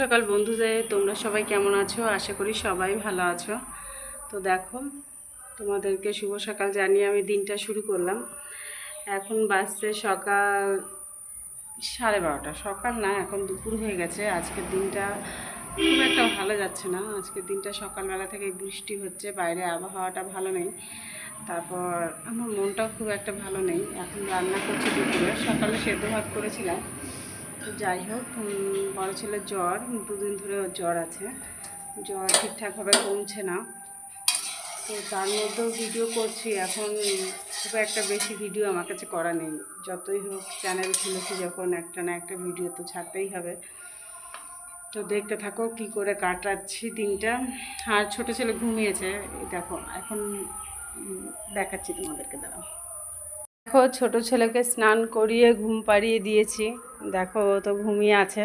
সকাল বন্ধুদের, তোমরা সবাই কেমন আছো? আশা করি সবাই ভালো আছো। তো দেখো, তোমাদেরকে শুভ সকাল জানিয়ে আমি দিনটা শুরু করলাম। এখন বাজছে সকাল সাড়ে বারোটা। সকাল না, এখন দুপুর হয়ে গেছে। আজকের দিনটা খুব একটা ভালো যাচ্ছে না। আজকের দিনটা সকালবেলা থেকে বৃষ্টি হচ্ছে, বাইরে আবহাওয়াটা ভালো নেই। তারপর আমার মনটাও খুব একটা ভালো নেই। এখন রান্না করছি দুপুরে। সকালে সেদ্ধ ভাত করেছিলাম। তো যাই হোক বড় ছেলের জ্বর, দুদিন ধরে জ্বর আছে। জ্বর ঠিকঠাকভাবে কমছে না। তো তার মধ্যেও ভিডিও করছি। এখন খুব একটা বেশি ভিডিও আমার কাছে করা নেই। যতই হোক চ্যানেল খুলেছি যখন, একটা না একটা ভিডিও তো ছাড়তেই হবে। তো দেখতে থাকো কি করে কাটাচ্ছি দিনটা। আর ছোট ছেলে ঘুমিয়েছে দেখো, এখন দেখাচ্ছি তোমাদেরকে, দাঁড়াও। দেখো ছোট ছেলেকে স্নান করিয়ে ঘুম পাড়িয়ে দিয়েছি দেখো ও তো ঘুমিয়ে আছে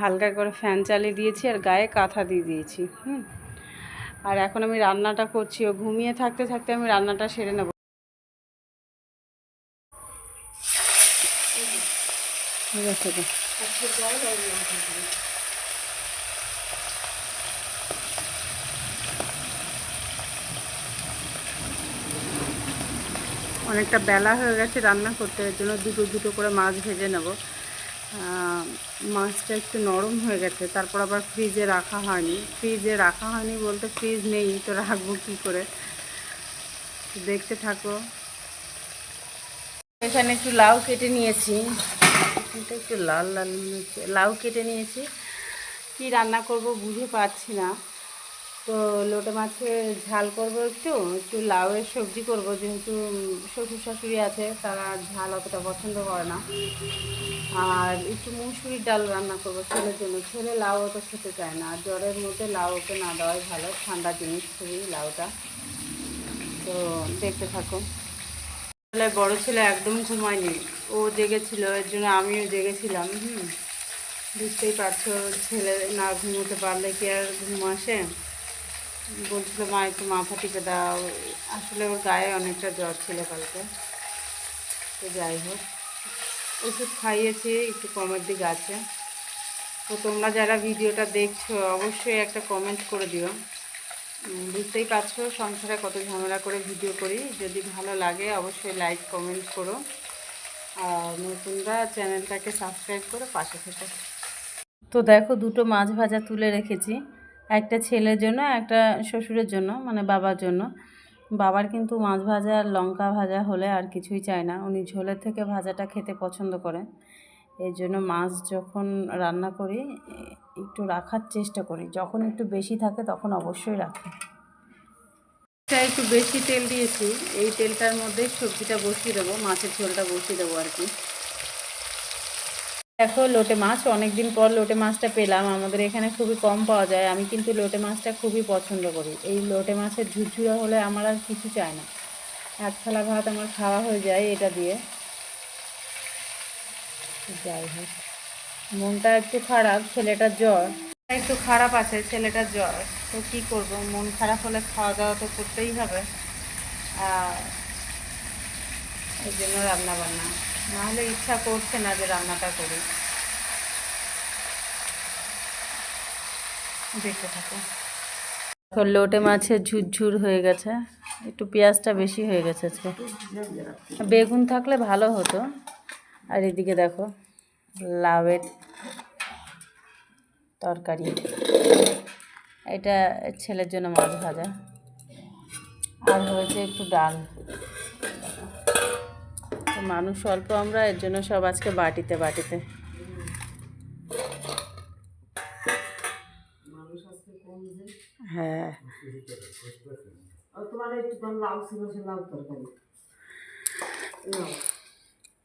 হালকা করে ফ্যান চালিয়ে দিয়েছি আর গায়ে কাঁথা দিয়ে দিয়েছি হুম আর এখন আমি রান্নাটা করছি ও ঘুমিয়ে থাকতে থাকতে আমি রান্নাটা সেরে নেব ঠিক আছে অনেকটা বেলা হয়ে গেছে রান্না করতে, এর জন্য দুটো দুটো করে মাছ ভেজে নেব। মাছটা একটু নরম হয়ে গেছে, তারপর আবার ফ্রিজে রাখা হয়নি। ফ্রিজে রাখা হয়নি বলতে ফ্রিজ নেই, তো রাখব কী করে? দেখতে থাকো। এখানে একটু লাউ কেটে নিয়েছি। এটা একটু লাল লাল লাউ কেটে নিয়েছি। কি রান্না করব বুঝে পাচ্ছি না। তো লোটে মাছের ঝাল করব একটু একটু লাউয়ের সবজি করব, যেহেতু শ্বশুর শাশুড়ি আছে, তারা ঝাল অতটা পছন্দ করে না। আর একটু মুসুরির ডাল রান্না করব ছেলের জন্য। ছেলে লাউ অত খেতে চায় না, জ্বরের মধ্যে লাউ ওকে না দেওয়াই ভালো, ঠান্ডা জিনিস খুবই লাউটা। তো দেখতে থাকো। ছেলে, বড় ছেলে একদম ঘুমায়নি, ও জেগেছিল, এর জন্য আমিও জেগেছিলাম, হুম। বুঝতেই পারছ, ছেলে না ঘুমোতে পারলে কি আর ঘুম আসে? বলছিল, মা, একটু মাথা টিপে দাও। আসলে ওর গায়ে অনেকটা জ্বর ছিল কালকে। তো যাই হোক, ওষুধ খাইয়েছি, একটু কমের দিকে আছে। তো তোমরা যারা ভিডিওটা দেখছ, অবশ্যই একটা কমেন্ট করে দিও। বুঝতেই পারছ, সংসারে কত ঝামেলা করে ভিডিও করি। যদি ভালো লাগে, অবশ্যই লাইক কমেন্ট করো। আর নতুনরা চ্যানেলটাকে সাবস্ক্রাইব করে পাশে থেকো। তো দেখো, দুটো মাছ ভাজা তুলে রেখেছি। একটা ছেলের জন্য, একটা শ্বশুরের জন্য মানে বাবার জন্য। বাবার কিন্তু মাছ ভাজা আর লঙ্কা ভাজা হলে আর কিছুই চায় না। উনি ঝোলের থেকে ভাজাটা খেতে পছন্দ করেন। এই জন্য মাছ যখন রান্না করি, একটু রাখার চেষ্টা করি। যখন একটু বেশি থাকে, তখন অবশ্যই রাখি। এটা একটু বেশি তেল দিয়েছি। এই তেলটার মধ্যে সবজিটা বসিয়ে দেবো, মাছের ঝোলটা বসিয়ে দেবো আর কি। দেখো লোটে মাছ অনেক দিন পর লোটে মাছটা পেলাম। আমাদের এখানে খুবই কম পাওয়া যায়। আমি কিন্তু লোটে মাছটা খুবই পছন্দ করি। এই লোটে মাছের ঝুরঝুরা হলে আমার আর কিছু চাই না। এক থালা ভাত আমার খাওয়া হয়ে যায় এটা দিয়ে। যাই হোক। মনটা একটু খারাপ, ছেলেটার জ্বর। একটু খারাপ আছে, ছেলেটার জ্বর। তো কী করব? মন খারাপ হলে খাওয়া দাওয়া তো করতেই হবে। আর এই জন্য রান্না বান্না নাহলে ইচ্ছা করছে না যে রান্নাটা করি। দেখতে থাকো। লোটে মাছের ঝুরঝুর হয়ে গেছে। একটু পেঁয়াজটা বেশি হয়ে গেছে আজকে। বেগুন থাকলে ভালো হতো। আর এদিকে দেখো, লাউয়ের তরকারি। এটা ছেলের জন্য মাছ ভাজা। আর হয়েছে একটু ডাল। মানুষ অল্প আমরা, এর জন্য সব আজকে বাটিতে বাটিতে। হ্যাঁ। তোমার একটু লাউ ছিল, সে লাউ তরকারি।